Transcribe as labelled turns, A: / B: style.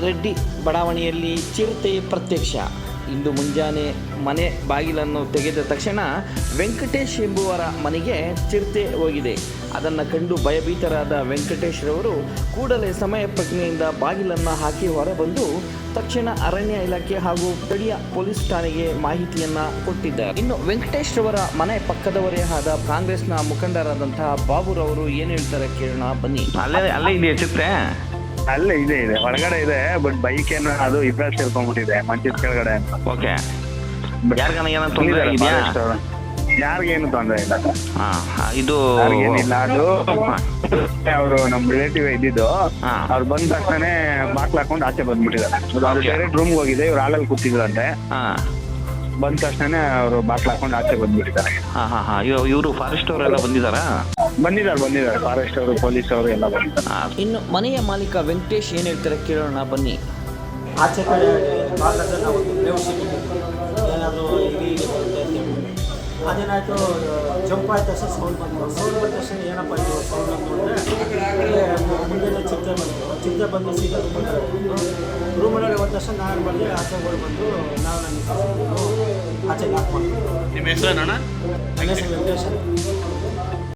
A: ರೆಡ್ಡಿ ಬಡಾವಣೆಯಲ್ಲಿ ಚಿರತೆ ಪ್ರತ್ಯಕ್ಷ. ಇಂದು ಮುಂಜಾನೆ ಮನೆ ಬಾಗಿಲನ್ನು ತೆಗೆದ ತಕ್ಷಣ ವೆಂಕಟೇಶ್ ಎಂಬುವರ ಮನೆಗೆ ಚಿರತೆ ಹೋಗಿದೆ. ಅದನ್ನು ಕಂಡು ಭಯಭೀತರಾದ ವೆಂಕಟೇಶ್ ರವರು ಕೂಡಲೇ ಸಮಯ ಪ್ರಜ್ಞೆಯಿಂದ ಬಾಗಿಲನ್ನು ಹಾಕಿ ಹೊರಬಂದು ತಕ್ಷಣ ಅರಣ್ಯ ಇಲಾಖೆ ಹಾಗೂ ಸ್ಥಳೀಯ ಪೊಲೀಸ್ ಠಾಣೆಗೆ ಮಾಹಿತಿಯನ್ನ ಕೊಟ್ಟಿದ್ದಾರೆ. ಇನ್ನು ವೆಂಕಟೇಶ್ ರವರ ಮನೆ ಪಕ್ಕದವರೇ ಆದ ಕಾಂಗ್ರೆಸ್ನ ಮುಖಂಡರಾದಂತಹ ಬಾಬುರವರು ಏನು ಹೇಳ್ತಾರೆ ಕೇಳೋಣ ಬನ್ನಿ.
B: ಅಲ್ಲೇ ಅಲ್ಲೇ ಇಲ್ಲಿ ಚಿತ್ರೆ
C: ಅಲ್ಲೇ ಇದೆ ಇದೆ. ಹೊರಗಡೆ ಇದೆ ಬಟ್ ಬೈಕ್ ಏನು ಅದು ಇಬ್ರಲ್ಲಿ ಸೇರ್ಕೊಂಡ್ಬಿಟ್ಟಿದೆ ಮಂಚಿದ ಕೆಳಗಡೆ ಅಂತ.
B: ಓಕೆ. ಯಾರಿಗಾನ ಏನೋ ತೊಂದರೆ ಇದೆಯಾ
C: ಯಾರಿಗೇನು ತೊಂದರೆ ಇಲ್ಲ.
B: ಹಾಂ ಇದು
C: ಏನಿಲ್ಲ ಅದು ಅವರು ನಮ್ಮ ರಿಲೇಟಿವ್ ಇದ್ದಿದ್ದು. ಅವ್ರು ಬಂದ ತಕ್ಷಣ ಬಾಕ್ಲ ಹಾಕೊಂಡು ಆಚೆ ಬಂದ್ಬಿಟ್ಟಿದ್ದಾರೆ. ಅದು. ಡೈರೆಕ್ಟ್ ರೂಮ್ಗೆ ಹೋಗಿದೆ ಇವ್ರು ಹಾಲಲ್ಲಿ ಕೂತಿದ್ರಂತೆ
B: ಹಾಂ.
C: ಬಂದ ತಕ್ಷಣನೇ ಅವರು ಬಾಟ್ಲ್ ಹಾಕೊಂಡು ಆಚೆ ಬಂದ್ಬಿಟ್ಟಿದ್ದಾರೆ.
B: ಹಾಂ ಹಾಂ ಹಾಂ. ಇವರು ಫಾರೆಸ್ಟ್ ಅವರೆಲ್ಲ ಬಂದಿದ್ದಾರಾ?
C: ಬಂದಿದ್ದಾರೆ ಬಂದಿದ್ದಾರೆ. ಫಾರೆಸ್ಟ್ ಅವರು ಪೊಲೀಸ್ ಅವರು ಎಲ್ಲ ಬಂದಿದ್ದಾರೆ.
A: ಇನ್ನು ಮನೆಯ ಮಾಲೀಕ ವೆಂಕಟೇಶ್ ಏನು ಹೇಳ್ತಾರೆ ಕೇಳೋಣ ಬನ್ನಿ.
D: ಆಚೆ ಕಡೆ ಅದೇನಾಯ್ತು ನಾವು ಒಂದು ಬೇವು ಸಿಕ್ಕಿದ್ವಿ ಏನಾದರೂ ಇಲಿ ಇಲಿ ಬರುತ್ತೆ ಅಂತ ಹೇಳಿ ಅದೇನಾಯಿತು ಜಂಪ್ ಆದ ತಕ್ಷಣ ಸೌಂಡ್ ಬಂತು. ಸೌಂಡ್ ಬಂದ ತಕ್ಷಣ ಏನಪ್ಪ ಇದು ಸೌಂಡ್ ಅಂತ ನೋಡಿದ್ರೆ ಮುಂದೆ ಚಿಂತೆ ಬಂತು. ಚಿಂತೆ ಬಂದು ಸಿಗೋದು ರೂಮಲ್ಲಿ ರೂಮಲ್ಲಿ ಹೋದ ತಕ್ಷಣ ನಾನು ಬಂದು ಆಚೆ ಓಡಿ ಬಂದು ನಾವು ನನಗೆ ಆಚೆ ಮಾಡ್ತೀವಿ
E: ನಿಮ್ಮ ಹೆಸರು
D: ನನ್ನ ಹೆಸರು ವೆಂಕಟೇಶ್.